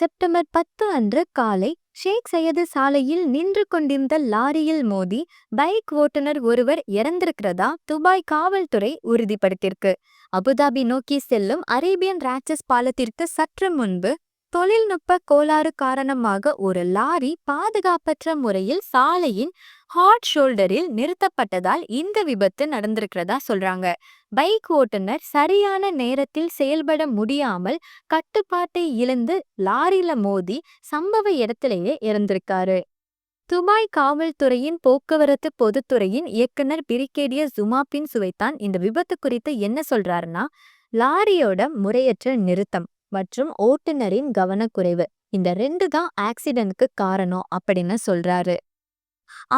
September பத்து அன்று காலை ஷேக் சையது சாலையில் நின்று கொண்டிருந்த லாரியில் மோதி பைக் ஓட்டுநர் ஒருவர் இறந்திருக்கிறதா துபாய் காவல்துறை உறுதிப்படுத்தியிருக்கு. அபுதாபி நோக்கி செல்லும் அரேபியன் ராட்சஸ் பாலத்திற்கு சற்று முன்பு தொழில்நுட்ப கோளாறு காரணமாக ஒரு லாரி பாதுகாப்பற்ற முறையில் சாலையின் ஹாட் ஷோல்டரில் நிறுத்தப்பட்டதால் இந்த விபத்து நடந்திருக்கிறதா சொல்றாங்க. பைக் ஓட்டுநர் சரியான நேரத்தில் செயல்பட முடியாமல் கட்டுப்பாட்டை இழந்து லாரியில மோதி சம்பவ இடத்திலேயே இறந்திருக்காரு. துபாய் காவல்துறையின் போக்குவரத்து பொதுத்துறையின் இயக்குனர் பிரிகேடியர் ஜுமாபின் சுவைத்தான் இந்த விபத்து குறித்து என்ன சொல்றாருன்னா லாரியோட முறையற்ற நிறுத்தம். மற்றும் ஓட்டுநரின் கவனக்குறைவு. இந்த ரெண்டு தான் ஆக்சிடென்ட்க்கு காரணம் அப்படின்னு சொல்றாரு.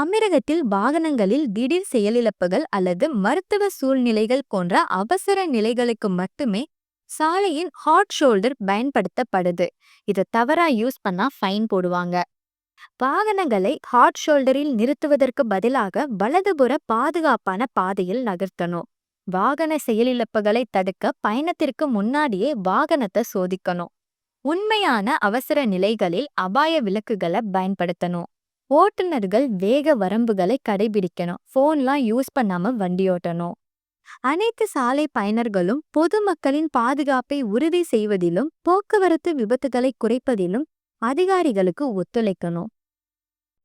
அமீரகத்தில் வாகனங்களில் திடீர் செயலிழப்புகள் அல்லது மருத்துவ சூழ்நிலைகள் போன்ற அவசர நிலைகளுக்கு மட்டுமே சாலையின் ஹாட் ஷோல்டர் பயன்படுத்தப்படுது. இதை தவறா யூஸ் பண்ணா ஃபைன் போடுவாங்க. வாகனங்களை ஹாட் ஷோல்டரில் நிறுத்துவதற்கு பதிலாக வலதுபுற பாதுகாப்பான பாதையில் நகர்த்தணும். வாகன செயலிழப்புகளை தடுக்க பயணத்திற்கு முன்னாடியே வாகனத்தை சோதிக்கணும். உண்மையான அவசர நிலைகளில் அபாய விளக்குகளை பயன்படுத்தணும். ஓட்டுநர்கள் வேக வரம்புகளை கடைபிடிக்கணும். ஃபோன்லாம் யூஸ் பண்ணாம வண்டி ஓட்டணும். அனைத்து சாலை பயனர்களும் பொதுமக்களின் பாதுகாப்பை உறுதி செய்வதிலும் போக்குவரத்து விபத்துகளை குறைப்பதிலும் அதிகாரிகளுக்கு ஒத்துழைக்கணும்.